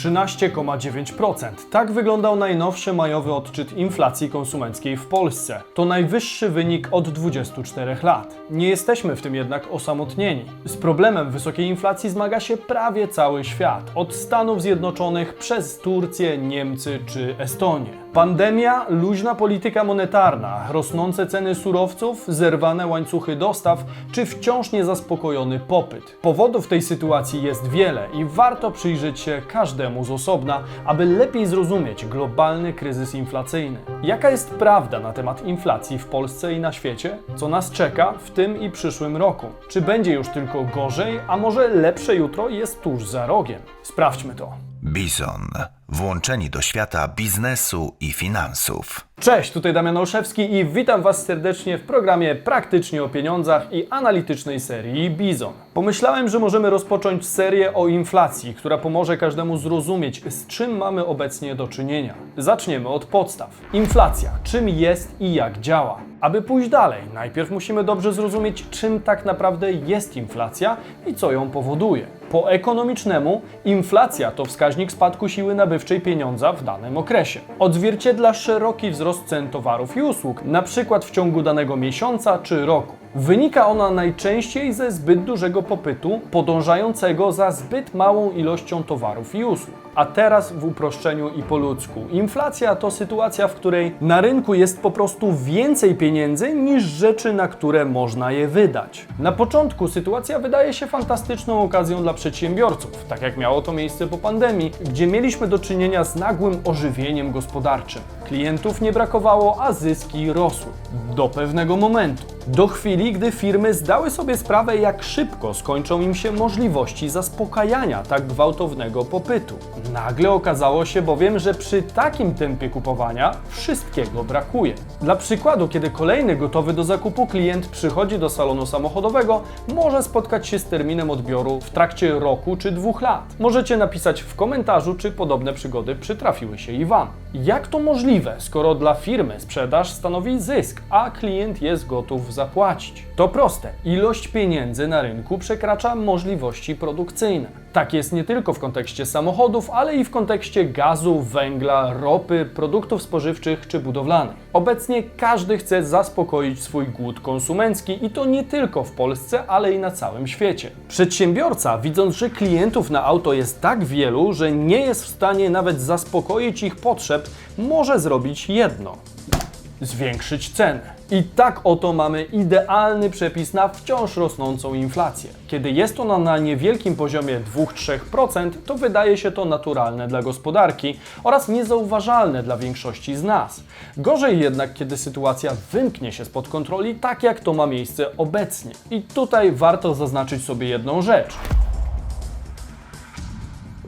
13,9%. Tak wyglądał najnowszy majowy odczyt inflacji konsumenckiej w Polsce. To najwyższy wynik od 24 lat. Nie jesteśmy w tym jednak osamotnieni. Z problemem wysokiej inflacji zmaga się prawie cały świat, od Stanów Zjednoczonych przez Turcję, Niemcy czy Estonię. Pandemia, luźna polityka monetarna, rosnące ceny surowców, zerwane łańcuchy dostaw czy wciąż niezaspokojony popyt. Powodów tej sytuacji jest wiele i warto przyjrzeć się każdemu z osobna, aby lepiej zrozumieć globalny kryzys inflacyjny. Jaka jest prawda na temat inflacji w Polsce i na świecie? Co nas czeka w tym i przyszłym roku? Czy będzie już tylko gorzej, a może lepsze jutro jest tuż za rogiem? Sprawdźmy to. Bizon. Włączeni do świata biznesu i finansów. Cześć, tutaj Damian Olszewski i witam Was serdecznie w programie Praktycznie o pieniądzach i analitycznej serii Bizon. Pomyślałem, że możemy rozpocząć serię o inflacji, która pomoże każdemu zrozumieć, z czym mamy obecnie do czynienia. Zaczniemy od podstaw. Inflacja, czym jest i jak działa. Aby pójść dalej, najpierw musimy dobrze zrozumieć, czym tak naprawdę jest inflacja i co ją powoduje. Po ekonomicznemu, inflacja to wskaźnik spadku siły nabywczej pieniądza w danym okresie. Odzwierciedla szeroki wzrost cen towarów i usług, przykład w ciągu danego miesiąca czy roku. Wynika ona najczęściej ze zbyt dużego popytu, podążającego za zbyt małą ilością towarów i usług. A teraz w uproszczeniu i po ludzku. Inflacja to sytuacja, w której na rynku jest po prostu więcej pieniędzy niż rzeczy, na które można je wydać. Na początku sytuacja wydaje się fantastyczną okazją dla przedsiębiorców, tak jak miało to miejsce po pandemii, gdzie mieliśmy do czynienia z nagłym ożywieniem gospodarczym. Klientów nie brakowało, a zyski rosły. Do pewnego momentu. Do chwili, gdy firmy zdały sobie sprawę, jak szybko skończą im się możliwości zaspokajania tak gwałtownego popytu. Nagle okazało się bowiem, że przy takim tempie kupowania wszystkiego brakuje. Dla przykładu, kiedy kolejny gotowy do zakupu klient przychodzi do salonu samochodowego, może spotkać się z terminem odbioru w trakcie roku czy dwóch lat. Możecie napisać w komentarzu, czy podobne przygody przytrafiły się i Wam. Jak to możliwe, skoro dla firmy sprzedaż stanowi zysk, a klient jest gotów zapłacić? To proste. Ilość pieniędzy na rynku przekracza możliwości produkcyjne. Tak jest nie tylko w kontekście samochodów, ale i w kontekście gazu, węgla, ropy, produktów spożywczych czy budowlanych. Obecnie każdy chce zaspokoić swój głód konsumencki i to nie tylko w Polsce, ale i na całym świecie. Przedsiębiorca, widząc, że klientów na auto jest tak wielu, że nie jest w stanie nawet zaspokoić ich potrzeb, może zrobić jedno zwiększyć ceny. I tak oto mamy idealny przepis na wciąż rosnącą inflację. Kiedy jest ona na niewielkim poziomie 2-3%, to wydaje się to naturalne dla gospodarki oraz niezauważalne dla większości z nas. Gorzej jednak, kiedy sytuacja wymknie się spod kontroli, tak jak to ma miejsce obecnie. I tutaj warto zaznaczyć sobie jedną rzecz.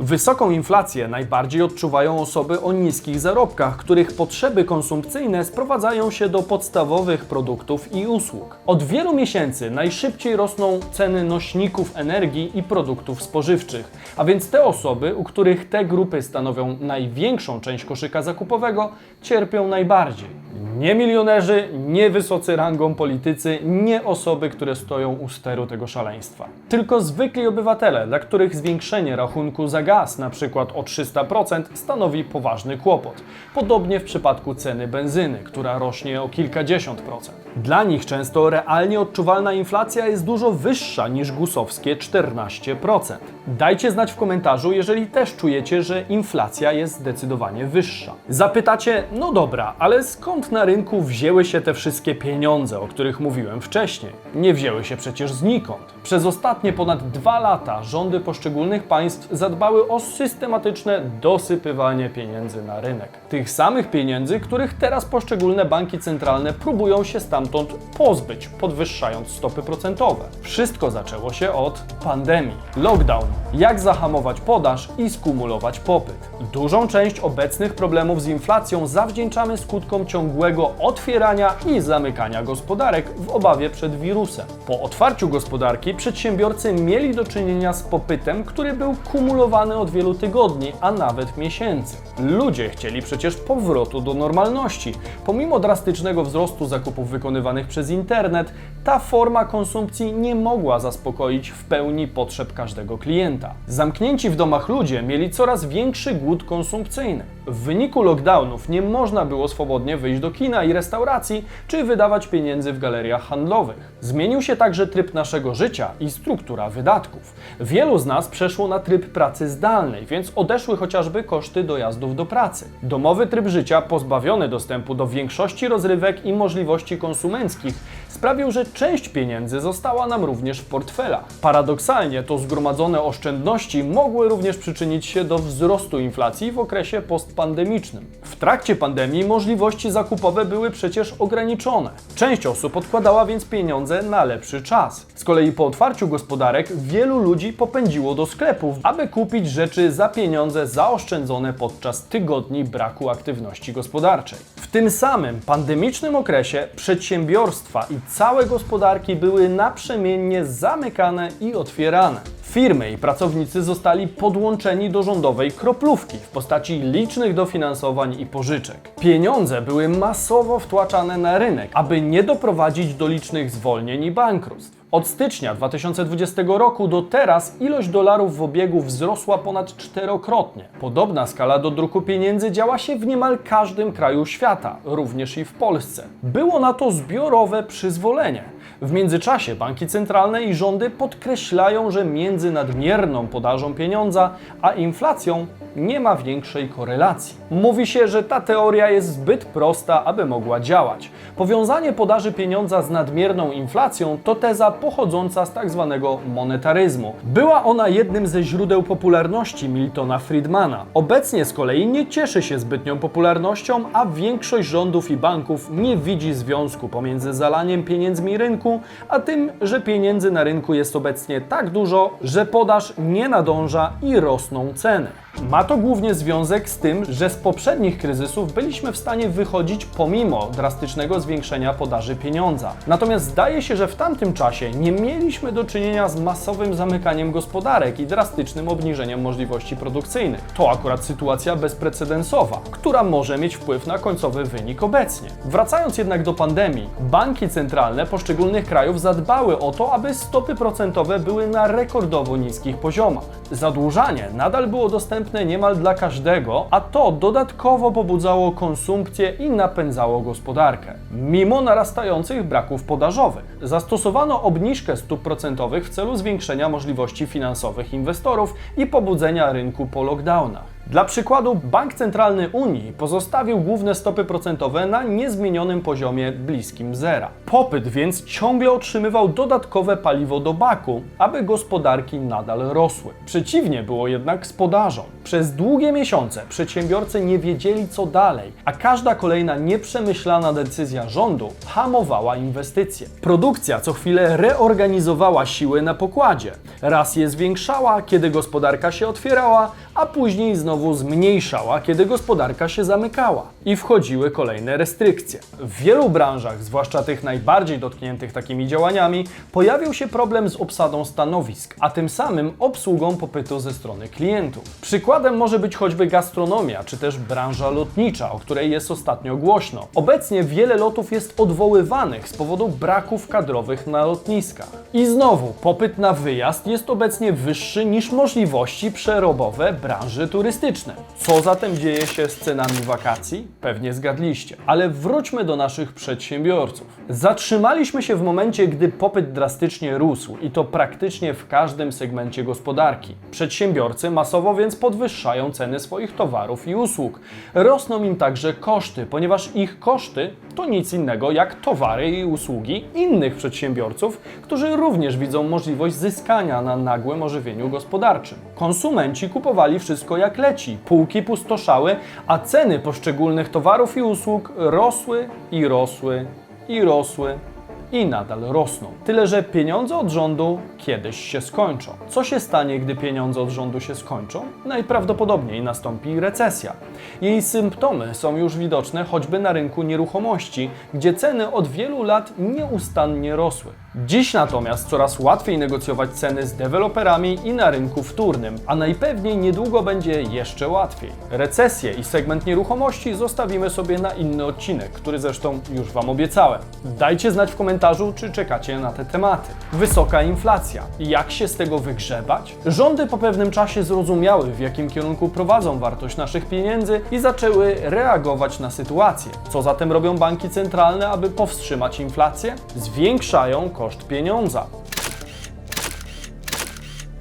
Wysoką inflację najbardziej odczuwają osoby o niskich zarobkach, których potrzeby konsumpcyjne sprowadzają się do podstawowych produktów i usług. Od wielu miesięcy najszybciej rosną ceny nośników energii i produktów spożywczych, a więc te osoby, u których te grupy stanowią największą część koszyka zakupowego, cierpią najbardziej. Nie milionerzy, nie wysocy rangą politycy, nie osoby, które stoją u steru tego szaleństwa. Tylko zwykli obywatele, dla których zwiększenie rachunku za gaz, na przykład o 300%, stanowi poważny kłopot. Podobnie w przypadku ceny benzyny, która rośnie o kilkadziesiąt procent. Dla nich często realnie odczuwalna inflacja jest dużo wyższa niż gusowskie 14%. Dajcie znać w komentarzu, jeżeli też czujecie, że inflacja jest zdecydowanie wyższa. Zapytacie, no dobra, ale skąd na rynku wzięły się te wszystkie pieniądze, o których mówiłem wcześniej? Nie wzięły się przecież znikąd. Przez ostatnie ponad dwa lata rządy poszczególnych państw zadbały o systematyczne dosypywanie pieniędzy na rynek. Tych samych pieniędzy, których teraz poszczególne banki centralne próbują się stamtąd pozbyć, podwyższając stopy procentowe. Wszystko zaczęło się od pandemii. Lockdown. Jak zahamować podaż i skumulować popyt. Dużą część obecnych problemów z inflacją zawdzięczamy skutkom ciągłego otwierania i zamykania gospodarek w obawie przed wirusem. Po otwarciu gospodarki przedsiębiorcy mieli do czynienia z popytem, który był kumulowany od wielu tygodni, a nawet miesięcy. Ludzie chcieli przecież powrotu do normalności. Pomimo drastycznego wzrostu zakupów wykonywanych przez internet, ta forma konsumpcji nie mogła zaspokoić w pełni potrzeb każdego klienta. Zamknięci w domach ludzie mieli coraz większy głód konsumpcyjny. W wyniku lockdownów nie można było swobodnie wyjść do kina i restauracji, czy wydawać pieniędzy w galeriach handlowych. Zmienił się także tryb naszego życia i struktura wydatków. Wielu z nas przeszło na tryb pracy zdalnej, więc odeszły chociażby koszty dojazdów do pracy. Domowy tryb życia, pozbawiony dostępu do większości rozrywek i możliwości konsumenckich, sprawił, że część pieniędzy została nam również w portfelach. Paradoksalnie to zgromadzone oszczędności mogły również przyczynić się do wzrostu inflacji w okresie postpandemicznym. W trakcie pandemii możliwości zakupowe były przecież ograniczone. Część osób odkładała więc pieniądze na lepszy czas. Z kolei po otwarciu gospodarek wielu ludzi popędziło do sklepów, aby kupić rzeczy za pieniądze zaoszczędzone podczas tygodni braku aktywności gospodarczej. W tym samym pandemicznym okresie przedsiębiorstwa i całe gospodarki były naprzemiennie zamykane i otwierane. Firmy i pracownicy zostali podłączeni do rządowej kroplówki w postaci licznych dofinansowań i pożyczek. Pieniądze były masowo wtłaczane na rynek, aby nie doprowadzić do licznych zwolnień i bankructw. Od stycznia 2020 roku do teraz ilość dolarów w obiegu wzrosła ponad czterokrotnie. Podobna skala do druku pieniędzy działa się w niemal każdym kraju świata, również i w Polsce. Było na to zbiorowe przyzwolenie. W międzyczasie banki centralne i rządy podkreślają, że między nadmierną podażą pieniądza a inflacją nie ma większej korelacji. Mówi się, że ta teoria jest zbyt prosta, aby mogła działać. Powiązanie podaży pieniądza z nadmierną inflacją to teza pochodząca z tak zwanego monetaryzmu. Była ona jednym ze źródeł popularności Miltona Friedmana. Obecnie z kolei nie cieszy się zbytnią popularnością, a większość rządów i banków nie widzi związku pomiędzy zalaniem pieniędzmi rynku, a tym, że pieniędzy na rynku jest obecnie tak dużo, że podaż nie nadąża i rosną ceny. Ma to głównie związek z tym, że z poprzednich kryzysów byliśmy w stanie wychodzić pomimo drastycznego zwiększenia podaży pieniądza. Natomiast zdaje się, że w tamtym czasie nie mieliśmy do czynienia z masowym zamykaniem gospodarek i drastycznym obniżeniem możliwości produkcyjnych. To akurat sytuacja bezprecedensowa, która może mieć wpływ na końcowy wynik obecnie. Wracając jednak do pandemii, banki centralne poszczególnych krajów zadbały o to, aby stopy procentowe były na rekordowo niskich poziomach. Zadłużanie nadal było dostępne niemal dla każdego, a to dodatkowo pobudzało konsumpcję i napędzało gospodarkę. Mimo narastających braków podażowych, zastosowano obniżkę stóp procentowych w celu zwiększenia możliwości finansowych inwestorów i pobudzenia rynku po lockdownach. Dla przykładu, Bank Centralny Unii pozostawił główne stopy procentowe na niezmienionym poziomie bliskim zera. Popyt więc ciągle otrzymywał dodatkowe paliwo do baku, aby gospodarki nadal rosły. Przeciwnie było jednak z podażą. Przez długie miesiące przedsiębiorcy nie wiedzieli co dalej, a każda kolejna nieprzemyślana decyzja rządu hamowała inwestycje. Produkcja co chwilę reorganizowała siły na pokładzie. Raz je zwiększała, kiedy gospodarka się otwierała, a później znowu zmniejszała, kiedy gospodarka się zamykała. I wchodziły kolejne restrykcje. W wielu branżach, zwłaszcza tych najbardziej dotkniętych takimi działaniami, pojawił się problem z obsadą stanowisk, a tym samym obsługą popytu ze strony klientów. Przykładem może być choćby gastronomia, czy też branża lotnicza, o której jest ostatnio głośno. Obecnie wiele lotów jest odwoływanych z powodu braków kadrowych na lotniskach. I znowu, popyt na wyjazd jest obecnie wyższy niż możliwości przerobowe branży turystycznej. Co zatem dzieje się z cenami wakacji? Pewnie zgadliście. Ale wróćmy do naszych przedsiębiorców. Zatrzymaliśmy się w momencie, gdy popyt drastycznie rósł i to praktycznie w każdym segmencie gospodarki. Przedsiębiorcy masowo więc podwyższają ceny swoich towarów i usług. Rosną im także koszty, ponieważ ich koszty to nic innego jak towary i usługi innych przedsiębiorców, którzy również widzą możliwość zyskania na nagłym ożywieniu gospodarczym. Konsumenci kupowali wszystko jak leci, półki pustoszały, a ceny poszczególnych towarów i usług rosły i rosły i rosły i nadal rosną. Tyle, że pieniądze od rządu kiedyś się skończą. Co się stanie, gdy pieniądze od rządu się skończą? Najprawdopodobniej nastąpi recesja. Jej symptomy są już widoczne choćby na rynku nieruchomości, gdzie ceny od wielu lat nieustannie rosły. Dziś natomiast coraz łatwiej negocjować ceny z deweloperami i na rynku wtórnym, a najpewniej niedługo będzie jeszcze łatwiej. Recesję i segment nieruchomości zostawimy sobie na inny odcinek, który zresztą już Wam obiecałem. Dajcie znać w komentarzu, czy czekacie na te tematy. Wysoka inflacja. Jak się z tego wygrzebać? Rządy po pewnym czasie zrozumiały, w jakim kierunku prowadzą wartość naszych pieniędzy i zaczęły reagować na sytuację. Co zatem robią banki centralne, aby powstrzymać inflację? Zwiększają koszt pieniądza.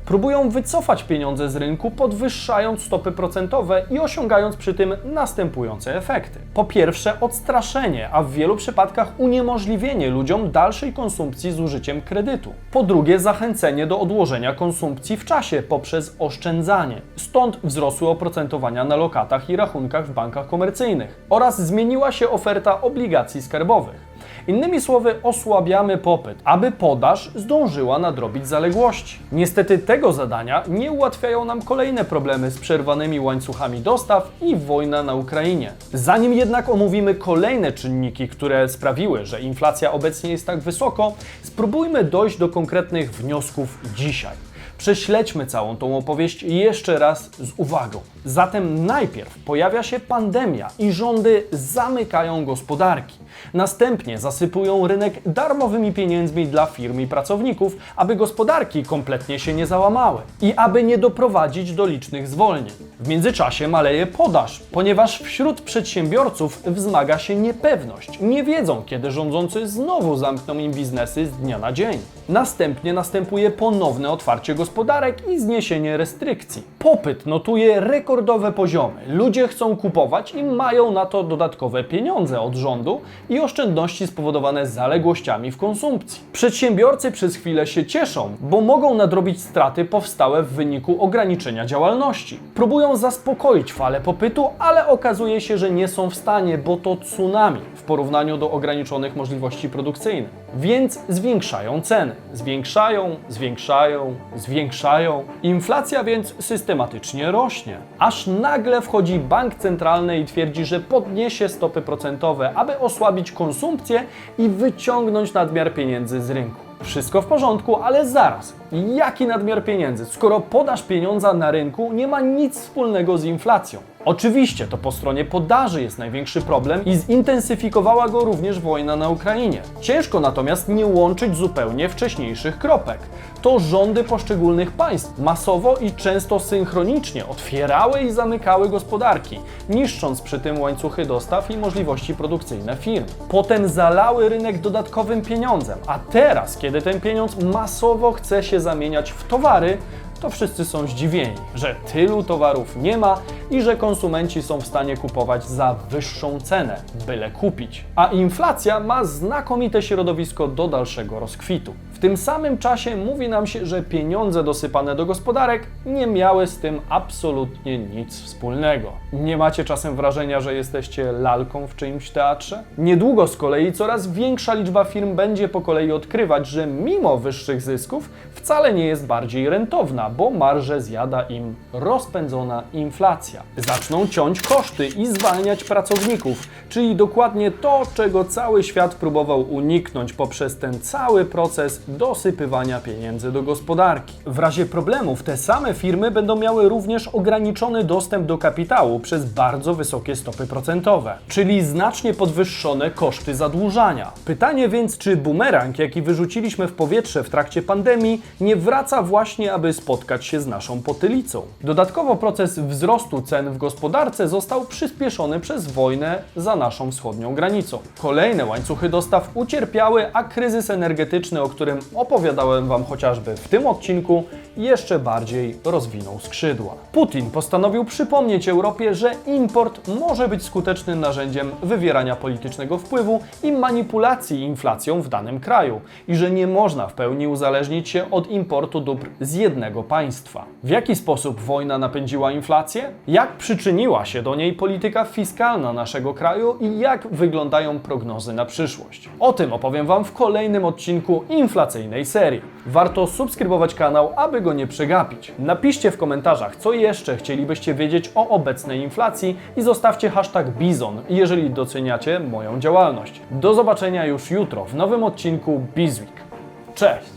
Próbują wycofać pieniądze z rynku, podwyższając stopy procentowe i osiągając przy tym następujące efekty. Po pierwsze, odstraszenie, a w wielu przypadkach uniemożliwienie ludziom dalszej konsumpcji z użyciem kredytu. Po drugie, zachęcenie do odłożenia konsumpcji w czasie poprzez oszczędzanie. Stąd wzrosły oprocentowania na lokatach i rachunkach w bankach komercyjnych oraz zmieniła się oferta obligacji skarbowych. Innymi słowy, osłabiamy popyt, aby podaż zdążyła nadrobić zaległości. Niestety tego zadania nie ułatwiają nam kolejne problemy z przerwanymi łańcuchami dostaw i wojna na Ukrainie. Zanim jednak omówimy kolejne czynniki, które sprawiły, że inflacja obecnie jest tak wysoko, spróbujmy dojść do konkretnych wniosków dzisiaj. Prześledźmy całą tą opowieść jeszcze raz z uwagą. Zatem najpierw pojawia się pandemia i rządy zamykają gospodarki. Następnie zasypują rynek darmowymi pieniędzmi dla firm i pracowników, aby gospodarki kompletnie się nie załamały i aby nie doprowadzić do licznych zwolnień. W międzyczasie maleje podaż, ponieważ wśród przedsiębiorców wzmaga się niepewność. Nie wiedzą, kiedy rządzący znowu zamkną im biznesy z dnia na dzień. Następnie następuje ponowne otwarcie gospodarek i zniesienie restrykcji. Popyt notuje rekordowe poziomy. Ludzie chcą kupować i mają na to dodatkowe pieniądze od rządu i oszczędności spowodowane zaległościami w konsumpcji. Przedsiębiorcy przez chwilę się cieszą, bo mogą nadrobić straty powstałe w wyniku ograniczenia działalności. Próbują zaspokoić falę popytu, ale okazuje się, że nie są w stanie, bo to tsunami w porównaniu do ograniczonych możliwości produkcyjnych. Więc zwiększają ceny. Zwiększają, zwiększają, zwiększają. Inflacja więc systematycznie rośnie. Aż nagle wchodzi bank centralny i twierdzi, że podniesie stopy procentowe, aby osłabić konsumpcję i wyciągnąć nadmiar pieniędzy z rynku. Wszystko w porządku, ale zaraz. Jaki nadmiar pieniędzy, skoro podaż pieniądza na rynku nie ma nic wspólnego z inflacją? Oczywiście to po stronie podaży jest największy problem i zintensyfikowała go również wojna na Ukrainie. Ciężko natomiast nie łączyć zupełnie wcześniejszych kropek. To rządy poszczególnych państw masowo i często synchronicznie otwierały i zamykały gospodarki, niszcząc przy tym łańcuchy dostaw i możliwości produkcyjne firm. Potem zalały rynek dodatkowym pieniądzem, a teraz, kiedy ten pieniądz masowo chce się zamieniać w towary, to wszyscy są zdziwieni, że tylu towarów nie ma i że konsumenci są w stanie kupować za wyższą cenę, byle kupić. A inflacja ma znakomite środowisko do dalszego rozkwitu. Tym samym czasie mówi nam się, że pieniądze dosypane do gospodarek nie miały z tym absolutnie nic wspólnego. Nie macie czasem wrażenia, że jesteście lalką w czyimś teatrze? Niedługo z kolei coraz większa liczba firm będzie po kolei odkrywać, że mimo wyższych zysków wcale nie jest bardziej rentowna, bo marże zjada im rozpędzona inflacja. Zaczną ciąć koszty i zwalniać pracowników, czyli dokładnie to, czego cały świat próbował uniknąć poprzez ten cały proces dosypywania pieniędzy do gospodarki. W razie problemów te same firmy będą miały również ograniczony dostęp do kapitału przez bardzo wysokie stopy procentowe, czyli znacznie podwyższone koszty zadłużania. Pytanie więc, czy bumerang, jaki wyrzuciliśmy w powietrze w trakcie pandemii, nie wraca właśnie, aby spotkać się z naszą potylicą. Dodatkowo proces wzrostu cen w gospodarce został przyspieszony przez wojnę za naszą wschodnią granicą. Kolejne łańcuchy dostaw ucierpiały, a kryzys energetyczny, o którym opowiadałem Wam chociażby w tym odcinku, jeszcze bardziej rozwinął skrzydła. Putin postanowił przypomnieć Europie, że import może być skutecznym narzędziem wywierania politycznego wpływu i manipulacji inflacją w danym kraju i że nie można w pełni uzależnić się od importu dóbr z jednego państwa. W jaki sposób wojna napędziła inflację? Jak przyczyniła się do niej polityka fiskalna naszego kraju i jak wyglądają prognozy na przyszłość? O tym opowiem Wam w kolejnym odcinku inflacyjnej serii. Warto subskrybować kanał, aby go nie przegapić. Napiszcie w komentarzach, co jeszcze chcielibyście wiedzieć o obecnej inflacji i zostawcie hashtag Bizon, jeżeli doceniacie moją działalność. Do zobaczenia już jutro w nowym odcinku Bizweek. Cześć!